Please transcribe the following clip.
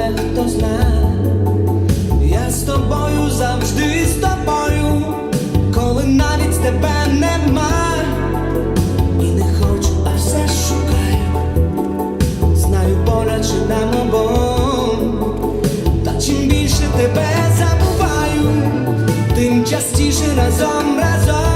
тебе хто зна, я з тобою завжди з тобою, коли навіть тебе нема, і не хочу, а все шукаю, знаю боляче нам обом, та чим більше тебе забуваю, тим частіше разом разом.